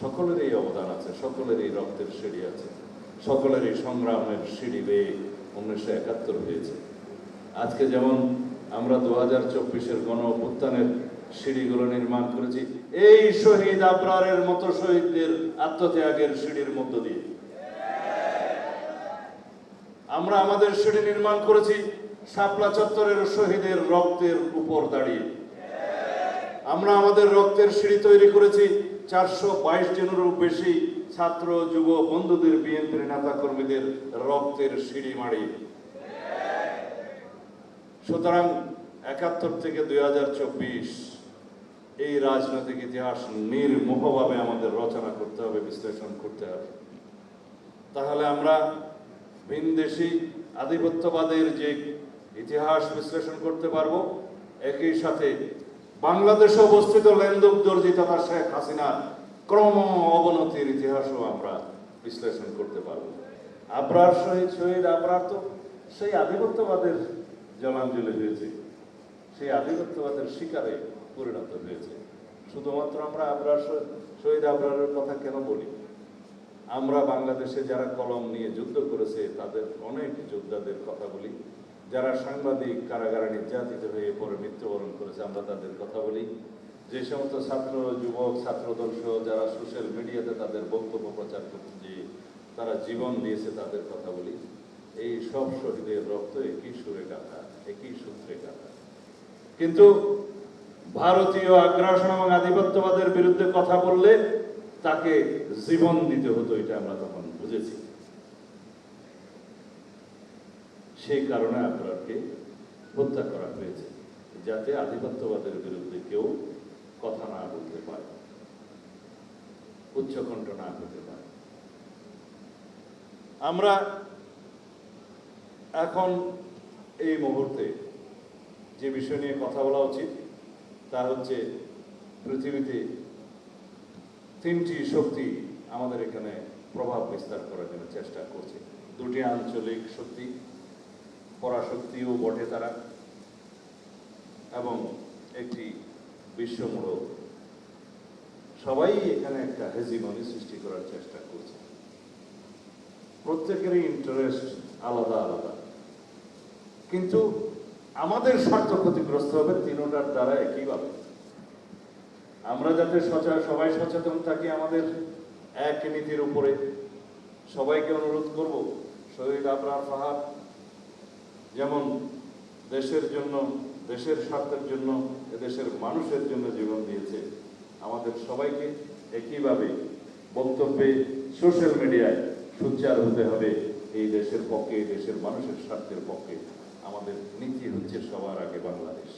সকলেরই অবদান আছে, সকলেরই রক্তের সিঁড়ি আছে, সকলেরই সংগ্রামের সিঁড়ি বেয়ে উনিশশো একাত্তর হয়েছে। আজকে যেমন আমরা দু হাজার চব্বিশের গণ অভ্যুত্থানের সিঁড়িগুলো নির্মাণ করেছি, এই শহীদ আবরারের মতো শহীদদের আত্মত্যাগের সিঁড়ির মধ্য দিয়ে। আমরা আমাদের সিঁড়ি নির্মাণ করেছি শাপলা চত্বরের শহীদের রক্তের উপর দাঁড়িয়ে। আমরা আমাদের রক্তের সিঁড়ি তৈরি করেছি চারশো বাইশ জনেরও বেশি ছাত্র, যুব, বন্ধুদের, বিএনপির নেতা কর্মীদের রক্তের সিঁড়ি মাড়িয়ে সুতরাং একাত্তর থেকে দুই হাজার চব্বিশ এই রাজনৈতিক ইতিহাস নির্মোহভাবে আমাদের রচনা করতে হবে, বিশ্লেষণ করতে হবে। তাহলে আমরা ভিনদেশি আধিপত্যবাদের যে ইতিহাস বিশ্লেষণ করতে পারব, একই সাথে বাংলাদেশে অবস্থিত লেন্দুক দর্জি তথা শেখ হাসিনার ক্রম অবনতির ইতিহাসও আমরা বিশ্লেষণ করতে পারব। আবরার শহীদ শহীদ আবরার তো সেই আধিপত্যবাদের জলাঞ্জলি হয়েছে। সেই আধিপত্যবাদের শিকারে পরিণত হয়েছে। শুধুমাত্র আমরা আবরার শহীদ- আবরারের কথা কেন বলি? আমরা বাংলাদেশে যারা কলম নিয়ে যুদ্ধ করেছে, তাদের অনেক যোদ্ধাদের কথা বলি। যারা সাংবাদিক কারাগারে নির্যাতিত হয়ে পরে মৃত্যুবরণ করেছে, আমরা তাদের কথা বলি। যে সমস্ত ছাত্র, যুবক, ছাত্রদল যারা সোশ্যাল মিডিয়াতে তাদের বক্তব্য প্রচার করতে যে তারা জীবন দিয়েছে তাদের কথা বলি। এই সব শহীদের রক্ত একই সুরে গাথা একই সূত্রে গাথা কিন্তু ভারতীয় আগ্রাসন এবং আধিপত্যবাদের বিরুদ্ধে কথা বললে তাকে জীবন দিতে হতো, এটা আমরা তখন বুঝেছি। সেই কারণে আবরারকে হত্যা করা হয়েছে, যাতে আধিপত্যবাদের বিরুদ্ধে কেউ কথা না বলতে পারে, উচ্চকণ্ঠ না হতে পারে। আমরা এখন এই মুহূর্তে যে বিষয় নিয়ে কথা বলা উচিত, তা হচ্ছে পৃথিবীতে তিনটি শক্তি আমাদের এখানে প্রভাব বিস্তার করার জন্য চেষ্টা করছে। দুটি আঞ্চলিক শক্তি পরাশক্তিও বটে তারা। এবং একটি বিশ্বমূলক সবাই এখানে একটা হেজিমনি সৃষ্টি করার চেষ্টা করছে। প্রত্যেকেরই ইন্টারেস্ট আলাদা আলাদা। কিন্তু আমাদের স্বার্থ ক্ষতিগ্রস্ত হবে তিনোটার দ্বারা একইভাবে। আমরা যাতে সচা- সবাই সচেতন থাকি আমাদের এক নীতির উপরে, সবাইকে অনুরোধ করব, শহীদ আবরার ফাহাদ যেমন দেশের জন্য, দেশের স্বার্থের জন্য দেশের মানুষের জন্য জীবন দিয়েছে। আমাদের সবাইকে একইভাবে বক্তব্যে সোশ্যাল মিডিয়ায় সোচ্চার হতে হবে। এই দেশের পক্ষে দেশের মানুষের স্বার্থের পক্ষে আমাদের নীতি হচ্ছে সবার আগে বাংলাদেশ।